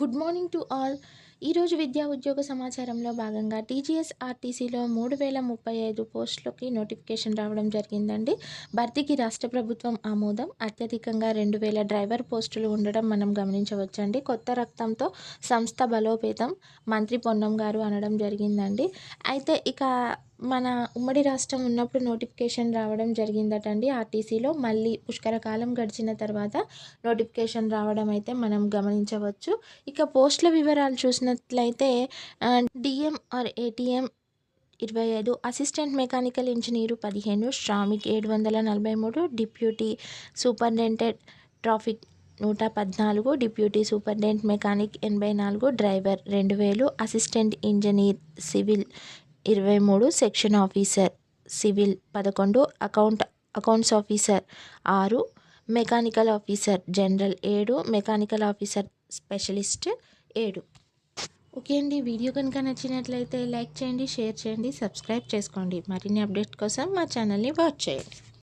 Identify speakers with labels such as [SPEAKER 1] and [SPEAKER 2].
[SPEAKER 1] Good morning to all. ఈరోజు విద్యా ఉద్యోగ సమాచారంలో భాగంగా టీజీఎస్ ఆర్టీసీలో మూడు వేల ముప్పై ఐదు పోస్టులకి నోటిఫికేషన్ రావడం జరిగిందండి. భర్తీకి రాష్ట్ర ప్రభుత్వం ఆమోదం. అత్యధికంగా రెండు వేల డ్రైవర్ పోస్టులు ఉండడం మనం గమనించవచ్చండి. కొత్త రక్తంతో సంస్థ బలోపేతం. మంత్రి పొన్నం గారు అనడం జరిగిందండి. అయితే ఇక మన ఉమ్మడి రాష్ట్రం ఉన్నప్పుడు నోటిఫికేషన్ రావడం జరిగిందటండి. ఆర్టీసీలో మళ్ళీ పుష్కరకాలం గడిచిన తర్వాత నోటిఫికేషన్ రావడం అయితే మనం గమనించవచ్చు. ఇక పోస్టుల వివరాలు చూసినట్లయితే డిఎం ఆర్ ఏటీఎం ఇరవై ఐదు అసిస్టెంట్ మెకానికల్ ఇంజనీరు పదిహేను శ్రామిక్ ఏడు వందల నలభై మూడు డిప్యూటీ సూపరింటెండెంట్ ట్రాఫిక్ నూట పద్నాలుగు డిప్యూటీ సూపరింటెండెంట్ మెకానిక్ ఎనభై నాలుగు డ్రైవర్ రెండు వేలు అసిస్టెంట్ ఇంజనీర్ సివిల్ ఇరవై మూడు సెక్షన్ ఆఫీసర్ సివిల్ పదకొండు అకౌంట్ అకౌంట్స్ ఆఫీసర్ ఆరు మెకానికల్ ఆఫీసర్ జనరల్ ఏడు మెకానికల్ ఆఫీసర్ స్పెషలిస్ట్ ఏడు. ఓకే అండి వీడియో కనుక నచ్చినట్లయితే లైక్ చేయండి షేర్ చేయండి సబ్స్క్రైబ్ చేసుకోండి. మరిన్ని అప్డేట్ కోసం మా ఛానల్ని వాచ్ చేయండి.